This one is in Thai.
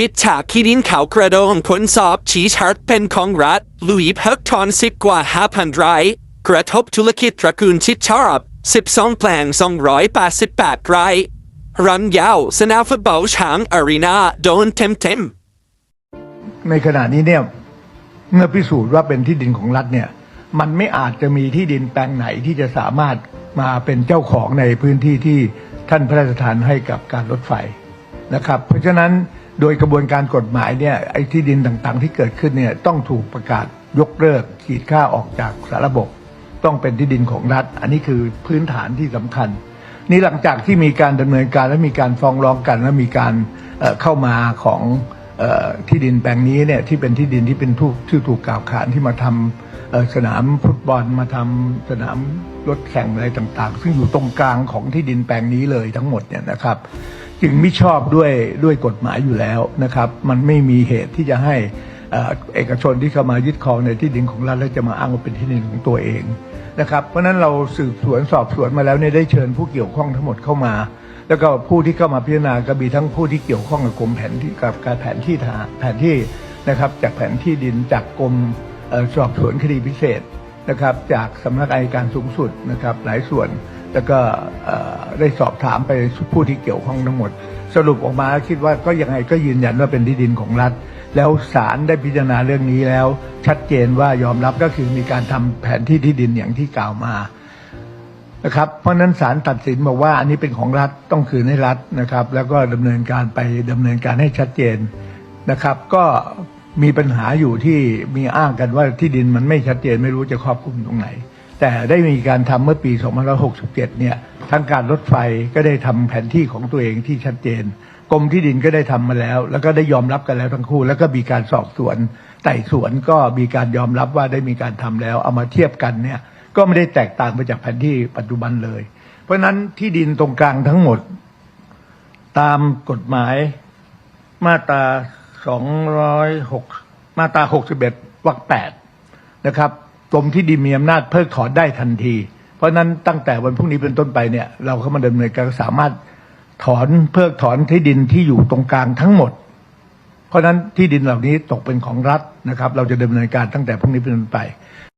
ปิดฉากที่ดินเขากระโดงผลสอบชี้ชัดเป็นของรัฐลุยเพิกถอนสิบกว่าห้าพันไร่กระทบธุรกิจตระกูลชิดชอบสิบสองแปลงสองร้อยแปดสิบแปดไร่รันยาวสนามฟุตบอลช้างอารีนาโดนเต็มเต็มๆในขณะนี้เนี่ยเมื่อพิสูจน์ว่าเป็นที่ดินของรัฐเนี่ยมันไม่อาจจะมีที่ดินแปลงไหนที่จะสามารถมาเป็นเจ้าของในพื้นที่ที่ท่านพระราชทานให้กับการรถไฟนะครับ เพราะฉะนั้น โดยกระบวนการกฎหมายเนี่ยไอ้ที่ดินต่างๆ ที่เกิดขึ้นเนี่ยต้องถูกประกาศยกเลิกขีดค่าออกจากสาระบบ ต้องเป็นที่ดินของรัฐ อันนี้คือพื้นฐานที่สำคัญ นี่หลังจากที่มีการดำเนินการและมีการฟ้องร้องกัน และมีการเเข้ามาของออที่ดินแปลงนี้เนี่ยที่เป็นที่ดินที่เป็นผู้ที่ถูกกล่าวขานที่มาทำเอ่อสนามฟุตบอลมาทำสนามรถแข่งอะไรต่างๆ ซึ่งอยู่ตรงกลางของที่ดินแปลงนี้เลยทั้งหมดเนี่ยนะครับ จึงไม่ชอบด้วยด้วยกฎหมายอยู่แล้วนะครับ มันไม่มีเหตุที่จะให้เอกชนที่เข้ามายึดครองในที่ดินของรัฐแล้วจะมาอ้างว่าเป็นที่ดินของตัวเองนะครับ เพราะฉะนั้นเราสืบสวนสอบสวนมาแล้วเนี่ยได้เชิญผู้เกี่ยวข้องทั้งหมดเข้ามา แล้วก็ผู้ที่เข้ามาพิจารณาก็มีทั้งผู้ที่เกี่ยวข้องกับกรมแผนที่กับการแผนที่ทาแผนที่นะครับจากแผนที่ดินจากกรมสอบสวนคดีพิเศษนะครับ จากสำนักอัยการสูงสุดนะครับหลายส่วน แล้วก็ได้สอบถามไปผู้ที่เกี่ยวข้องทั้งหมด สรุปออกมาคิดว่าก็ยังไงก็ยืนยันว่าเป็นที่ดินของรัฐ แล้วศาลได้พิจารณาเรื่องนี้แล้ว ชัดเจนว่ายอมรับก็คือมีการทำแผนที่ที่ดินอย่างที่กล่าวมานะครับเพราะฉะนั้นศาลตัดสินบอกว่าอันนี้เป็นของรัฐต้องคืนให้รัฐนะครับ แล้วก็ดำเนินการไปดำเนินการให้ชัดเจนนะครับ ก็มีปัญหาอยู่ที่มีอ้างกันว่าที่ดินมันไม่ชัดเจนไม่รู้จะครอบคลุมตรงไหน แต่ได้มีการทำเมื่อปี 2567 เนี่ยทางการรถไฟก็ได้ทำแผนที่ของตัวเองที่ชัดเจนกรมที่ดินก็ได้ทำมาแล้ว แล้วก็ได้ยอมรับกันแล้วทั้งคู่ แล้วก็มีการสอบสวนไต่สวนก็มีการยอมรับว่าได้มีการทำแล้ว เอามาเทียบกันเนี่ยก็ไม่ได้แตกต่างไปจากแผนที่ปัจจุบันเลย เพราะฉะนั้นที่ดินตรงกลางทั้งหมด ตามกฎหมายมาตรา 206 มาตรา 61วรรค8นะครับ กรมที่ดินมีอำนาจเพิกถอนได้ทันที เพราะนั้นตั้งแต่วันพรุ่งนี้เป็นต้นไปเนี่ยเราเข้ามาดำเนินการสามารถถอนเพิกถอนที่ดินที่อยู่ตรงกลางทั้งหมด เพราะฉะนั้นที่ดินเหล่านี้ตกเป็นของรัฐนะครับ เราจะดำเนินการตั้งแต่พรุ่งนี้เป็นต้นไป